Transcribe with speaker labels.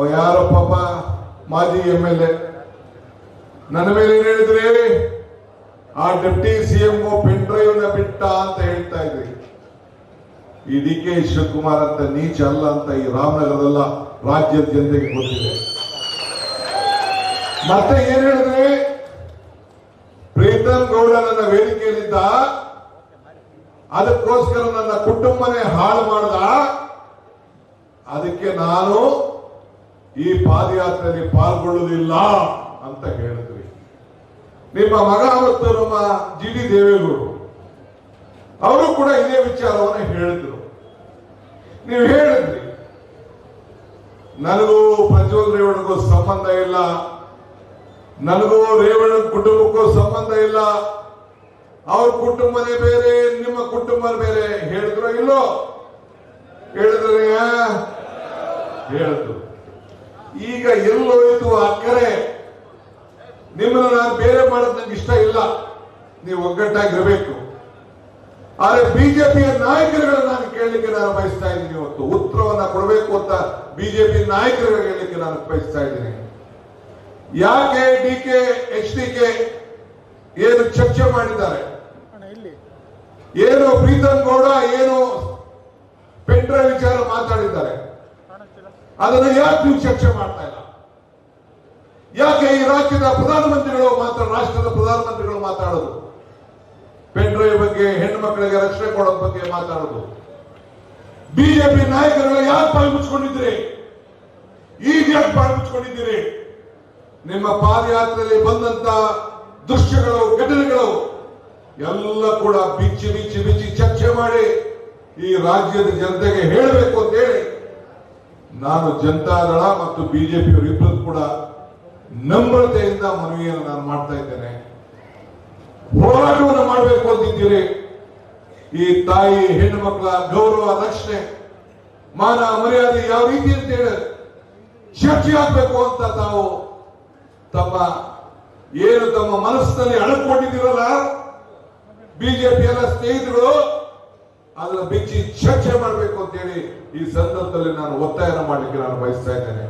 Speaker 1: ಅವ ಯಾರೋ ಪಾಪ ಮಾಜಿ ಎಂ ಎಲ್ ಎ. ನನ್ನ ಮೇಲೆ ಏನ್ ಹೇಳಿದ್ರಿ? ಆ ಡೆಪ್ಟಿ ಸಿಎಂ ಪೆನ್ ಡ್ರೈವ್ನ ಬಿಟ್ಟ ಅಂತ ಹೇಳ್ತಾ ಇದ್ರಿ. ಈ ಡಿ ಕೆ ಶಿವಕುಮಾರ್ ಅಂತ ನೀಚ ಅಲ್ಲ ಅಂತ ಈ ರಾಮನಗರದಲ್ಲ ರಾಜ್ಯದ ಜನತೆಗೆ ಗೊತ್ತಿದೆ. ಮತ್ತೆ ಏನ್ ಹೇಳಿದ್ರಿ? ಪ್ರೀತಮ್ ಗೌಡ ನನ್ನ ವೇದಿಕೆಯಲ್ಲಿದ್ದ, ಅದಕ್ಕೋಸ್ಕರ ನನ್ನ ಕುಟುಂಬನೇ ಹಾಳು ಮಾಡ್ದ. ಅದಕ್ಕೆ ನಾನು ಈ ಪಾದಯಾತ್ರೆಯಲ್ಲಿ ಪಾಲ್ಗೊಳ್ಳುವುದಿಲ್ಲ ಅಂತ ಹೇಳಿದ್ರಿ. ನಿಮ್ಮ ಮಗ ಮತ್ತು ನಮ್ಮ ಜಿ ಡಿ ದೇವೇಗೌಡರು, ಅವರು ಕೂಡ ಇದೇ ವಿಚಾರವನ್ನು ಹೇಳಿದ್ರು. ನೀವು ಹೇಳಿದ್ರಿ, ನನಗೂ ಪ್ರಜ್ವಲ್ ರೇವಣ್ಣಗೂ ಸಂಬಂಧ ಇಲ್ಲ, ನನಗೂ ರೇವಣ್ಣ ಕುಟುಂಬಕ್ಕೂ ಸಂಬಂಧ ಇಲ್ಲ, ಅವ್ರ ಕುಟುಂಬನೇ ಬೇರೆ, ನಿಮ್ಮ ಕುಟುಂಬ ಬೇರೆ, ಹೇಳಿದ್ರು ಇಲ್ಲೋ? ಹೇಳಿದ್ರೆ ಹೇಳಿದ್ರು. ಈಗ ಎಲ್ಲೋಯ್ತು ಆ ಕರೆ ನಿಮ್ಮನ್ನ ನಾನು ಬೇರೆ ಮಾಡೋದು ನಂಗೆ ಇಷ್ಟ ಇಲ್ಲ. ನೀವು ಒಗ್ಗಟ್ಟಾಗಿರಬೇಕು. ಆದ್ರೆ ಬಿಜೆಪಿಯ ನಾಯಕರುಗಳನ್ನ ನಾನು ಕೇಳಲಿಕ್ಕೆ ನಾನು ಬಯಸ್ತಾ ಇದ್ದೀನಿ ಇವತ್ತು. ಉತ್ತರವನ್ನ ಕೊಡಬೇಕು ಅಂತ ಬಿಜೆಪಿ ನಾಯಕರುಗಳಿಗೆ ಹೇಳಲಿಕ್ಕೆ ನಾನು ಬಯಸ್ತಾ ಇದ್ದೀನಿ. ಯಾಕೆ D K H D K ಏನು ಚರ್ಚೆ ಮಾಡಿದ್ದಾರೆ? ಏನು ಪ್ರೀತಂ ಗೌಡ ಏನು ಪೆಂಡ್ರ ವಿಚಾರ ಮಾತಾಡಿದ್ದಾರೆ? ಅದನ್ನ ಯಾಕೆ ನೀವು ಚರ್ಚೆ ಮಾಡ್ತಾ ಇಲ್ಲ? ಯಾಕೆ ಈ ರಾಜ್ಯದ ಪ್ರಧಾನಮಂತ್ರಿಗಳು ಮಾತ್ರ, ರಾಷ್ಟ್ರದ ಪ್ರಧಾನಮಂತ್ರಿಗಳು ಮಾತಾಡೋದು? ಪೆಂಡ್ರೈವ್ ಬಗ್ಗೆ, ಹೆಣ್ಣು ಮಕ್ಕಳಿಗೆ ರಕ್ಷಣೆ ಕೊಡೋದ್ ಬಗ್ಗೆ ಮಾತಾಡೋದು. ಬಿಜೆಪಿ ನಾಯಕರುಗಳು ಯಾಕೆ ಬಾಯಿ ಮುಚ್ಕೊಂಡಿದ್ದೀರಿ? ಈಗ ಯಾಕೆ ಬಾಯಿ ಮುಚ್ಕೊಂಡಿದ್ದೀರಿ? ನಿಮ್ಮ ಪಾದಯಾತ್ರೆಯಲ್ಲಿ ಬಂದಂತ ದೃಶ್ಯಗಳು, ಘಟನೆಗಳು, ಎಲ್ಲ ಕೂಡ ಬಿಚ್ಚಿ ಬಿಚ್ಚಿ ಬಿಚ್ಚಿ ಚರ್ಚೆ ಮಾಡಿ ಈ ರಾಜ್ಯದ ಜನತೆಗೆ ಹೇಳಬೇಕು ಅಂತ ಹೇಳಿ ನಾನು ಜನತಾದಳ ಮತ್ತು ಬಿಜೆಪಿ ಅವರಿಬ್ಬರು ಕೂಡ ನಮ್ರತೆಯಿಂದ ಮನವಿಯನ್ನು ನಾನು ಮಾಡ್ತಾ ಇದ್ದೇನೆ. ಹೋರಾಟವನ್ನು ಮಾಡಬೇಕು ಅಂತಿದ್ದೀರಿ. ಈ ತಾಯಿ, ಹೆಣ್ಣು ಮಕ್ಕಳ ಗೌರವ ರಕ್ಷಣೆ, ಮಾನ ಮರ್ಯಾದೆ ಯಾವ ರೀತಿ ಅಂತ ಹೇಳಿ ಚರ್ಚೆ ಆಗ್ಬೇಕು ಅಂತ ತಾವು ತಮ್ಮ ಏನು ತಮ್ಮ ಮನಸ್ಸಿನಲ್ಲಿ ಅಳಕೊಂಡಿದ್ದೀರಲ್ಲ ಬಿಜೆಪಿ ಎಲ್ಲ ಸ್ನೇಹಿತರು ಅದನ್ನ ಬಿಚ್ಚಿ ಚರ್ಚೆ ಮಾಡಬೇಕು. ಅಂತ ಹೇಳಿ ಈ ಸಂದರ್ಭದಲ್ಲಿ ನಾನು ಒತ್ತಾಯನ ಮಾಡಲಿಕ್ಕೆ ನಾನು ಬಯಸ್ತಾ ಇದ್ದೇನೆ.